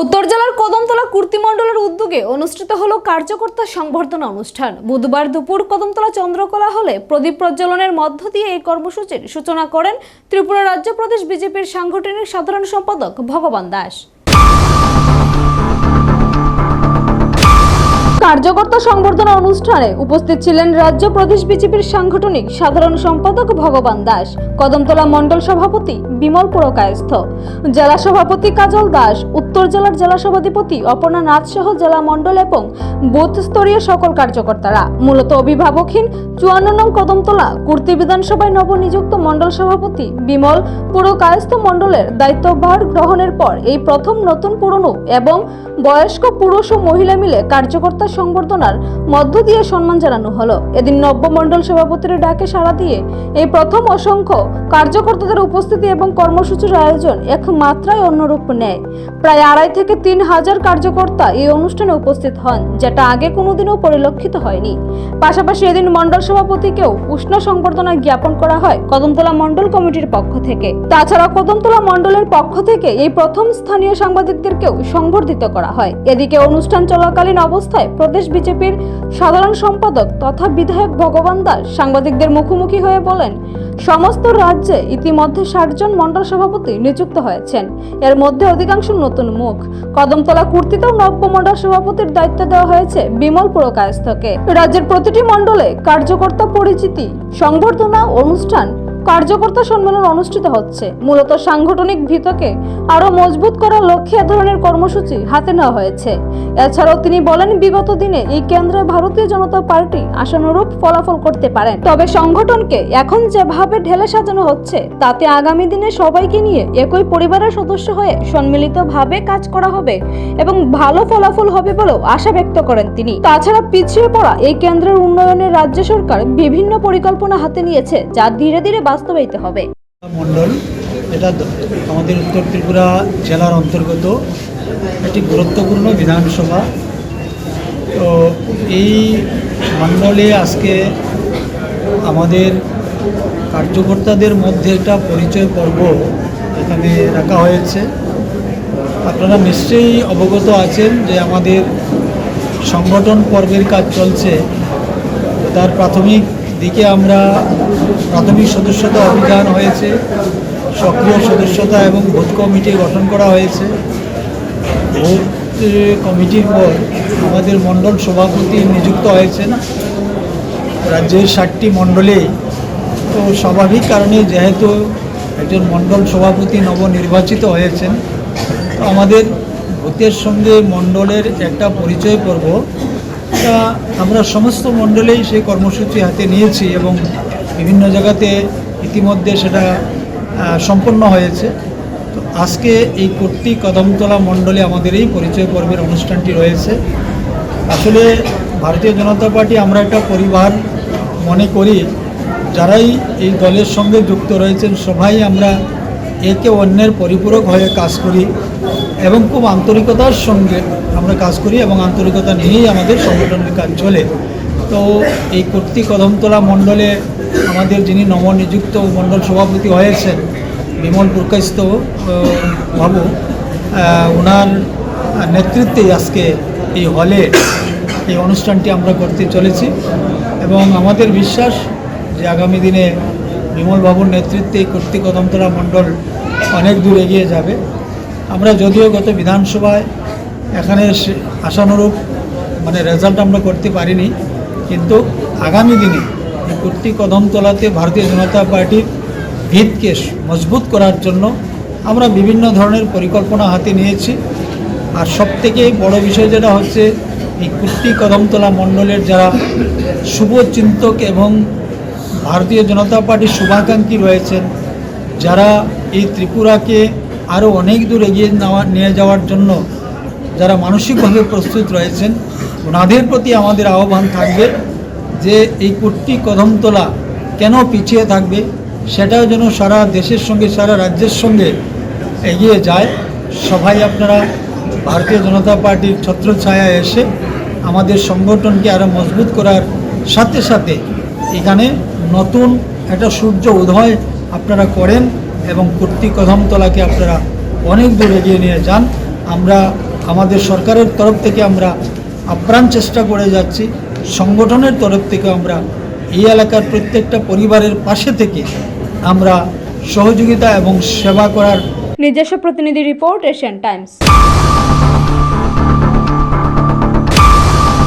উত্তর জেলার কদমতলা কুর্তি মণ্ডলের উদ্যোগে অনুষ্ঠিত হলো কার্যকর্তা সংবর্ধনা অনুষ্ঠান। বুধবার দুপুর কদমতলা চন্দ্রকলা হলে প্রদীপ প্রজ্বলনের মধ্য দিয়ে এই কর্মসূচির সূচনা করেন ত্রিপুরা রাজ্য প্রদেশ বিজেপির সাংগঠনিক সাধারণ সম্পাদক ভগবান দাস। কার্যকর্তা সংবর্ধনা অনুষ্ঠানে উপস্থিত ছিলেন রাজ্য প্রদেশ বিজেপির সাংগঠনিক সাধারণ সম্পাদক ভগবান দাস, কদমতলা মণ্ডল সভাপতি বিমল পুরকায়স্থ। জেলা সভাপতি কাজল দাস, উত্তর জেলার জেলা সভাধিপতি অপর্ণা নাথ সহ জেলা মণ্ডল এবং বুথ স্তরীয় সকল কার্যকর্তারা। মূলত অভিভাবকহীন চুয়ান্ন নং কদমতলা, কুর্তি বিধানসভায় নবনিযুক্ত মণ্ডল সভাপতি বিমল পুরকায়স্থ মণ্ডলের দায়িত্বভার গ্রহণের পর এই প্রথম নতুন পুরনো এবং বয়স্ক পুরুষ ও মহিলা মিলে কার্যকর্তা সংবর্ধনার মধ্য দিয়ে সম্মান জানানো হলো। এদিন নব্য মণ্ডল সভাপতির ডাকে সাড়া দিয়ে এই প্রথম অসংখ্য কার্যকর্তাদের উপস্থিতি এবং কর্মসূচির আয়োজন এক মাত্রায় অন্যরূপ নেয়। প্রায় আড়াই থেকে তিন হাজার কার্যকর্তা এই অনুষ্ঠানে উপস্থিত হন, যেটা আগে কোনোদিনও পরিলক্ষিত হয়নি। পাশাপাশি এদিন মণ্ডল সভাপতিকেও উষ্ণ সংবর্ধনা জ্ঞাপন করা হয় কদমতলা মণ্ডল কমিটির পক্ষ থেকে। তাছাড়া কদমতলা মণ্ডলের পক্ষ থেকে এই প্রথম স্থানীয় সাংবাদিকদেরকেও সংবর্ধিত করা হয়। এদিকে অনুষ্ঠান চলাকালীন অবস্থায় প্রদেশ বিজেপির সাধারণ সম্পাদক তথা বিধায়ক ভগবান দাস সাংবাদিকদের মুখোমুখি হয়ে বলেন, সমস্ত রাজ্যে ইতিমধ্যে ষাট জন মণ্ডল সভাপতি নিযুক্ত হয়েছেন। এর মধ্যে অধিকাংশ নতুন মুখ। কদমতলা কুর্তিতেও নব্য মণ্ডল সভাপতির দায়িত্ব দেওয়া হয়েছে বিমল পুরকায়স্থকে। রাজ্যের প্রতিটি মন্ডলে কার্যকর্তা পরিচিতি, সংবর্ধনা, অনুষ্ঠান কার্যকর্তা সম্মেলন অনুষ্ঠিত হচ্ছে। মূলত সাংগঠনিক ভিতকে আরও মজবুত করার লক্ষ্যে ধরনের কর্মসূচি হাতে নেওয়া হয়েছে। এছাড়াও তিনি বলেন, বিগত দিনে এই কেন্দ্রে ভারতীয় জনতা পার্টি আশানুরূপ ফলাফল করতে পারেন। তবে সংগঠনকে এখন যেভাবে ঢেলে সাজানো হচ্ছে, তাতে আগামী দিনে সবাইকে নিয়ে একই পরিবারের সদস্য হয়ে সম্মিলিতভাবে কাজ করা হবে এবং ভালো ফলাফল হবে বলেও আশা ব্যক্ত করেন তিনি। তাছাড়া পিছিয়ে পড়া এই কেন্দ্রের উন্নয়নে রাজ্য সরকার বিভিন্ন পরিকল্পনা হাতে নিয়েছে, যা ধীরে ধীরে বাস্তবায়িত হবে। মণ্ডল, এটা আমাদের উত্তর ত্রিপুরা জেলার অন্তর্গত একটি গুরুত্বপূর্ণ বিধানসভা। তো এই মণ্ডলে আজকে আমাদের কার্যকর্তাদের মধ্যে একটা পরিচয় পর্ব এখানে রাখা হয়েছে। আপনারা নিশ্চয়ই অবগত আছেন যে আমাদের সংগঠন পর্বের কাজ চলছে। তার প্রাথমিক দিকে আমরা প্রাথমিক সদস্যতা অভিযান হয়েছে, সক্রিয় সদস্যতা এবং ভোট কমিটি গঠন করা হয়েছে। ভোট কমিটির পর আমাদের মণ্ডল সভাপতি নিযুক্ত হয়েছেন। রাজ্যের ষাটটি মণ্ডলে, তো স্বাভাবিক কারণে যেহেতু একজন মণ্ডল সভাপতি নবনির্বাচিত হয়েছেন, তো আমাদের ভূতের সঙ্গে মণ্ডলের একটা পরিচয় পর্ব তা আমরা সমস্ত মণ্ডলেই সেই কর্মসূচি হাতে নিয়েছি এবং বিভিন্ন জায়গাতে ইতিমধ্যে সেটা সম্পন্ন হয়েছে। তো আজকে এই কর্তৃ কদমতলা মণ্ডলে আমাদের এই পরিচয় পর্বের অনুষ্ঠানটি রয়েছে। আসলে ভারতীয় জনতা পার্টি আমরা একটা পরিবার মনে করি, যারাই এই দলের সঙ্গে যুক্ত রয়েছেন, সবাই আমরা একে অন্যের পরিপূরক হয়ে কাজ করি এবং খুব আন্তরিকতার সঙ্গে আমরা কাজ করি এবং আন্তরিকতা নিয়েই আমাদের সংগঠনের কাজ চলে। তো এই কর্তৃ কদমতলা মণ্ডলে আমাদের যিনি নবনিযুক্ত মণ্ডল সভাপতি হয়েছেন, বিমল পুরকাইস্ত বাবু ওনার নেতৃত্বে আজকে এই হলে এই অনুষ্ঠানটি আমরা করতে চলেছি এবং আমাদের বিশ্বাস যে আগামী দিনে বিমল বাবুর নেতৃত্বে এই কর্তৃক কদমতলা মণ্ডল অনেক দূর এগিয়ে যাবে। আমরা যদিও গত বিধানসভায় এখানে আশানুরূপ মানে রেজাল্ট আমরা করতে পারিনি, কিন্তু আগামী দিনে এই কর্তৃক কদমতলাতে ভারতীয় জনতা পার্টির ভিতকে মজবুত করার জন্য আমরা বিভিন্ন ধরনের পরিকল্পনা হাতে নিয়েছি। আর সব থেকে বড় বিষয় যেটা হচ্ছে, এই কুর্তি কদমতলা মণ্ডলের যারা শুভচিন্তক এবং ভারতীয় জনতা পার্টির শুভাকাঙ্ক্ষী রয়েছেন, যারা এই ত্রিপুরাকে আরও অনেক দূর এগিয়ে নেওয়া, নিয়ে যাওয়ার জন্য যারা মানসিকভাবে প্রস্তুত রয়েছেন, ওনাদের প্রতি আমাদের আহ্বান থাকবে যে এই কুর্তি কদমতলা কেন পিছিয়ে থাকবে, সেটাও যেন সারা দেশের সঙ্গে, সারা রাজ্যের সঙ্গে এগিয়ে যায়। সবাই আপনারা ভারতীয় জনতা পার্টির ছত্রছায়া এসে আমাদের সংগঠনকে আরও মজবুত করার সাথে সাথে এখানে নতুন একটা সূর্য উদয় আপনারা করেন এবং কর্তৃক কদমতলাকে আপনারা অনেক দূর এগিয়ে নিয়ে যান। আমরা আমাদের সরকারের তরফ থেকে আমরা আপ্রাণ চেষ্টা করে যাচ্ছি। সংগঠনের তরফ থেকে আমরা এই এলাকার প্রত্যেকটা পরিবারের পাশে থেকে আমরা সহযোগিতা এবং সেবা করার নিজস্ব প্রতিনিধি রিপোর্ট এশিয়ান টাইমস।